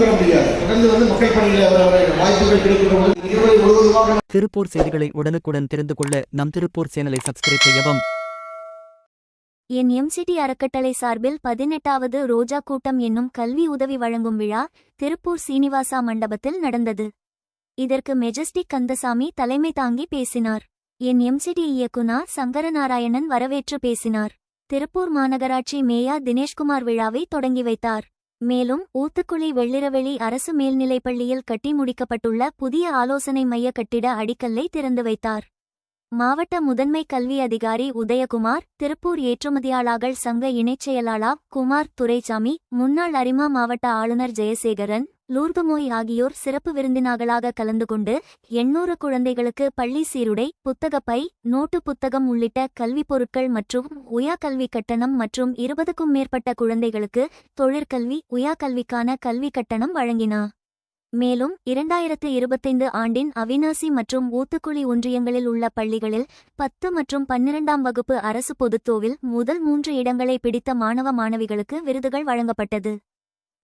கடந்து வந்து மக்கள் பணியில் அவர் வாய்ப்புகள் கிடைக்கின்ற திருப்பூர் செய்திகளை உடனுக்குடன் தெரிந்து கொள்ள நம் திருப்பூர் சேனலை சப்ஸ்கிரைப் செய்யவும். என் எம்சிடி அறக்கட்டளை சார்பில் பதினெட்டாவது ரோஜா கூட்டம் என்னும் கல்வி உதவி வழங்கும் விழா திருப்பூர் சீனிவாசா மண்டபத்தில் நடந்தது. இதற்கு மெஜஸ்டிக் கந்தசாமி தலைமை தாங்கி பேசினார். என் எம்சிடி இயக்குனர் சங்கரநாராயணன் வரவேற்று பேசினார். திருப்பூர் மாநகராட்சி மேயர் தினேஷ்குமார் விழாவை தொடங்கி வைத்தார். மேலும் ஊத்துக்குளி வெள்ளிரவெளி அரசு மேல்நிலைப்பள்ளியில் கட்டி முடிக்கப்பட்டுள்ள புதிய ஆலோசனை மைய கட்டிட அடிக்கல்லை திறந்து வைத்தார். மாவட்ட முதன்மை கல்வி அதிகாரி உதயகுமார் திருப்பூர் ஏற்றுமதியாளர்கள் சங்க இணைச் செயலாளர் குமார் துரைசாமி முன்னாள் அரிமா மாவட்ட ஆளுநர் ஜெயசேகரன் லூர்துமோய் ஆகியோர் சிறப்பு விருந்தினர்களாக கலந்து கொண்டு எண்ணூறு குழந்தைகளுக்கு பள்ளி சீருடை புத்தகப்பை நோட்டு புத்தகம் உள்ளிட்ட கல்விப் பொருட்கள் மற்றும் உயா கல்வி கட்டணம் மற்றும் இருபதுக்கும் மேற்பட்ட குழந்தைகளுக்கு தொழிற்கல்வி உயா கல்விக்கான கல்வி கட்டணம் வழங்கினார் மேலும் இரண்டாயிரத்து இருபத்தைந்து ஆண்டின் அவினாசி மற்றும் ஊத்துக்குழி ஒன்றியங்களில் உள்ள பள்ளிகளில் பத்து மற்றும் பன்னிரண்டாம் வகுப்பு அரசு பொதுத்தோவில் முதல் மூன்று இடங்களை பிடித்த மாணவ மாணவிகளுக்கு விருதுகள் வழங்கப்பட்டது.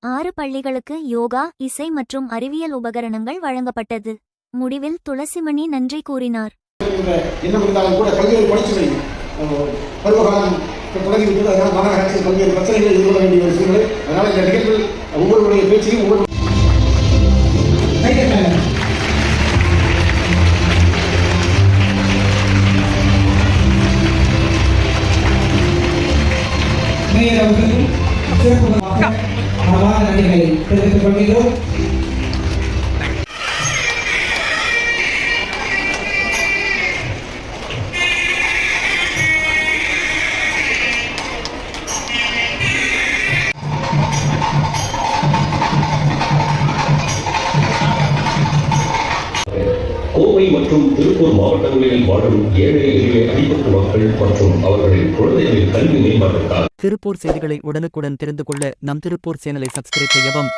ஆறு பள்ளிகளுக்கு யோகா இசை மற்றும் அறிவியல் உபகரணங்கள் வழங்கப்பட்டது. முடிவில் துளசிமணி நன்றி கூறினார். Mayor Terima kasih. கோவை மற்றும் திருப்பூர் மாவட்டங்களில் வாழும் ஏழை எளிய அடிப்பட்டு மக்கள் மற்றும் அவர்களின் குழந்தைகளின் கல்வி மேம்பாட்டுக்காக திருப்பூர் செய்திகளை உடனுக்குடன் தெரிந்து கொள்ள நம் திருப்பூர் சேனலை சப்ஸ்கிரைப் செய்யவும்